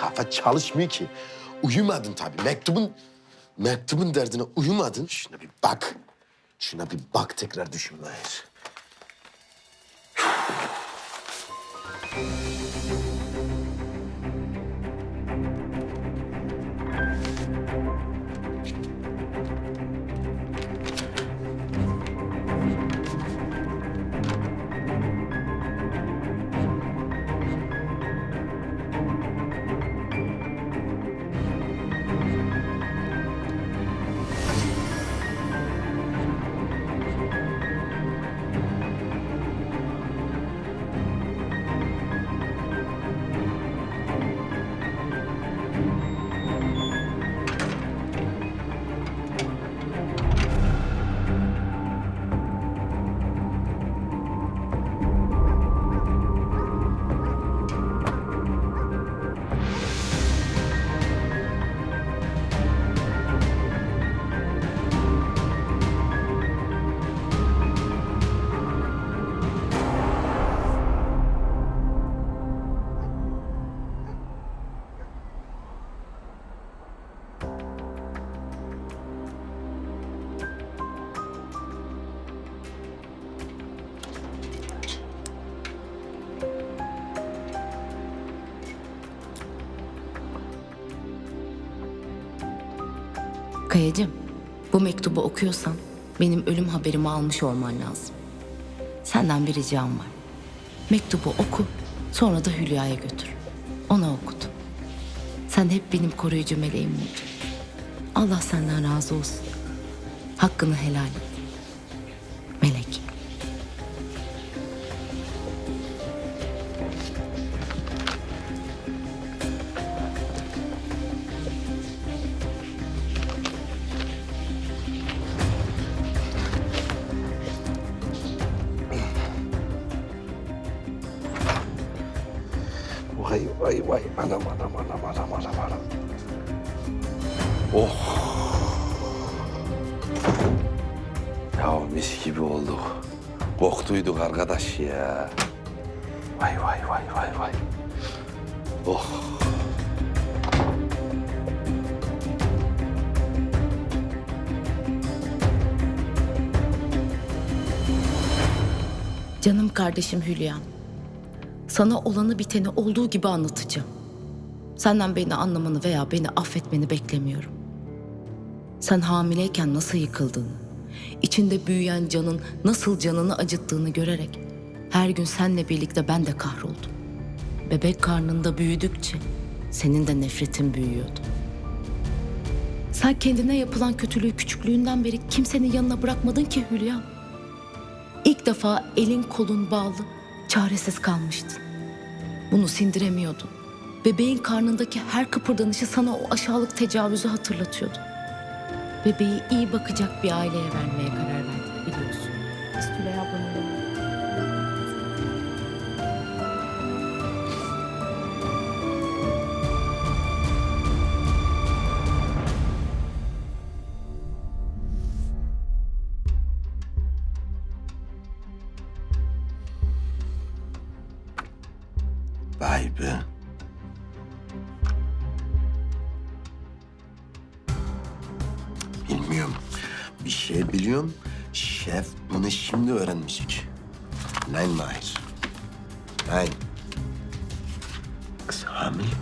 Kafa çalışmıyor ki. Uyumadın tabii. Mektubun mektubun derdine uyumadın. Şuna bir bak. Şuna bir bak tekrar düşün Mahir. Kayacığım, bu mektubu okuyorsan benim ölüm haberimi almış olman lazım. Senden bir ricam var. Mektubu oku, sonra da Hülya'ya götür. Ona okut. Sen hep benim koruyucu meleğim oldun. Allah senden razı olsun. Hakkını helal et. Vay vay vay. Anam anam anam anam anam anam. Oh. Ya mis gibi olduk. Koktuyduk arkadaş ya. Vay vay vay vay vay. Oh. Canım kardeşim Hülya. Sana olanı biteni olduğu gibi anlatacağım. Senden beni anlamanı veya beni affetmeni beklemiyorum. Sen hamileyken nasıl yıkıldığını, içinde büyüyen canın nasıl canını acıttığını görerek her gün seninle birlikte ben de kahroldum. Bebek karnında büyüdükçe senin de nefretin büyüyordu. Sen kendine yapılan kötülüğü küçüklüğünden beri kimsenin yanına bırakmadın ki Hülya. İlk defa elin kolun bağlı, çaresiz kalmıştın. Bunu sindiremiyordun. Bebeğin karnındaki her kıpırdanışı sana o aşağılık tecavüzü hatırlatıyordu. Bebeği iyi bakacak bir aileye vermeye karar verdin biliyorsun. Biz Tülay ablanın Vay. Bilmiyorum. Bir şey biliyorum. Şef bunu şimdi öğrenmeyecek. Nein Mahir. Nein. Kız hamile.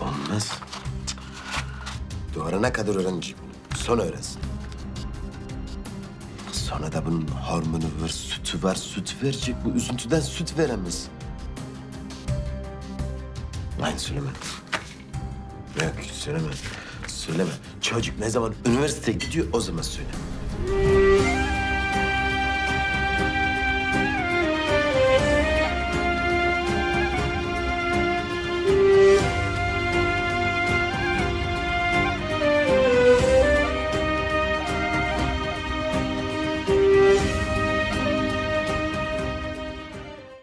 Olmaz. Doğurana kadar öğrenecek bunu. Sonra öğrensin. Sonra da bunun hormonu var, sütü var, süt verecek. Bu üzüntüden süt veremez. Hayır söyleme. Yok söyleme. Söyleme. Çocuk ne zaman üniversiteye gidiyor o zaman söyle.